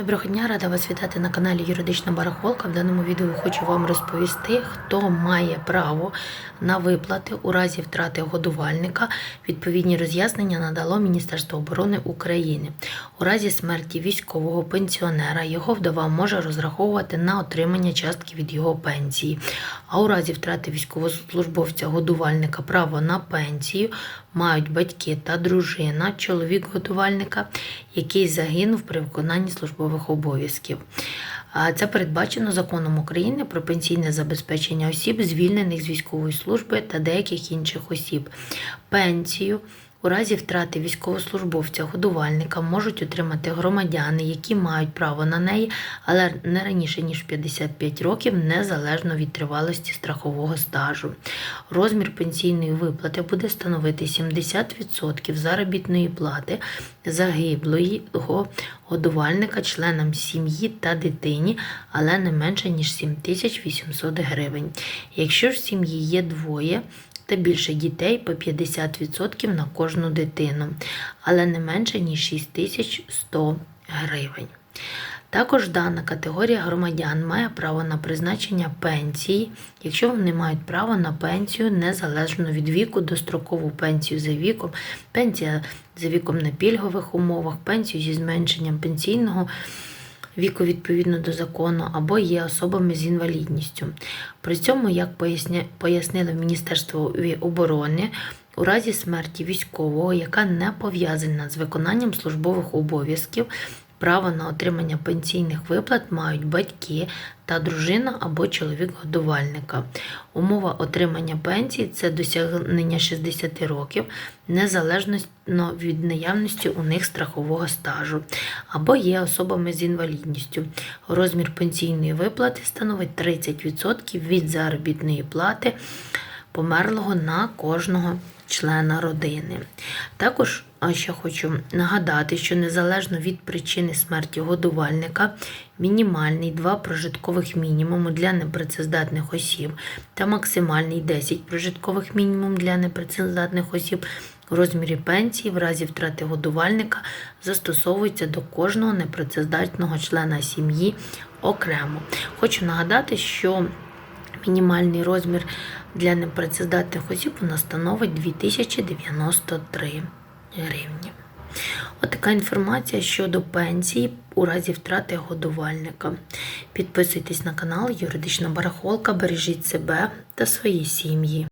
Доброго дня, рада вас вітати на каналі Юридична Барахолка. В даному відео хочу вам розповісти, хто має право на виплати у разі втрати годувальника. Відповідні роз'яснення надало Міністерство оборони України. У разі смерті військового пенсіонера його вдова може розраховувати на отримання частки від його пенсії. А у разі втрати військовослужбовця годувальника право на пенсію мають батьки та дружина, чоловік годувальника, який загинув при виконанні службових обов'язків. Це передбачено законом України про пенсійне забезпечення осіб, звільнених з військової служби та деяких інших осіб. Пенсію у разі втрати військовослужбовця годувальника можуть отримати громадяни, які мають право на неї, але не раніше ніж 55 років, незалежно від тривалості страхового стажу. Розмір пенсійної виплати буде становити 70% заробітної плати загиблого годувальника членам сім'ї та дитині, але не менше ніж 7800 гривень. Якщо ж в сім'ї є двоє, та більше дітей по 50% на кожну дитину, але не менше ніж 6100 гривень. Також дана категорія громадян має право на призначення пенсії, якщо вони мають право на пенсію незалежно від віку, дострокову пенсію за віком, пенсія за віком на пільгових умовах, пенсію зі зменшенням пенсійного віку відповідно до закону, або є особами з інвалідністю. При цьому, як пояснили в Міністерстві оборони, у разі смерті військового, яка не пов'язана з виконанням службових обов'язків, право на отримання пенсійних виплат мають батьки та дружина або чоловік годувальника. Умова отримання пенсії це досягнення 60 років, незалежно від наявності у них страхового стажу, або є особами з інвалідністю. Розмір пенсійної виплати становить 30% від заробітної плати померлого на кожного члена родини. Також ще хочу нагадати, що незалежно від причини смерті годувальника, мінімальний 2 прожиткових мінімуму для непрацездатних осіб та максимальний 10 прожиткових мінімум для непрацездатних осіб у розмірі пенсії в разі втрати годувальника застосовується до кожного непрацездатного члена сім'ї окремо. Хочу нагадати, що Мінімальний розмір для непрацездатних осіб нас становить 2093 гривні. Отака інформація щодо пенсії у разі втрати годувальника. Підписуйтесь на канал Юридична Барахолка, бережіть себе та свої сім'ї.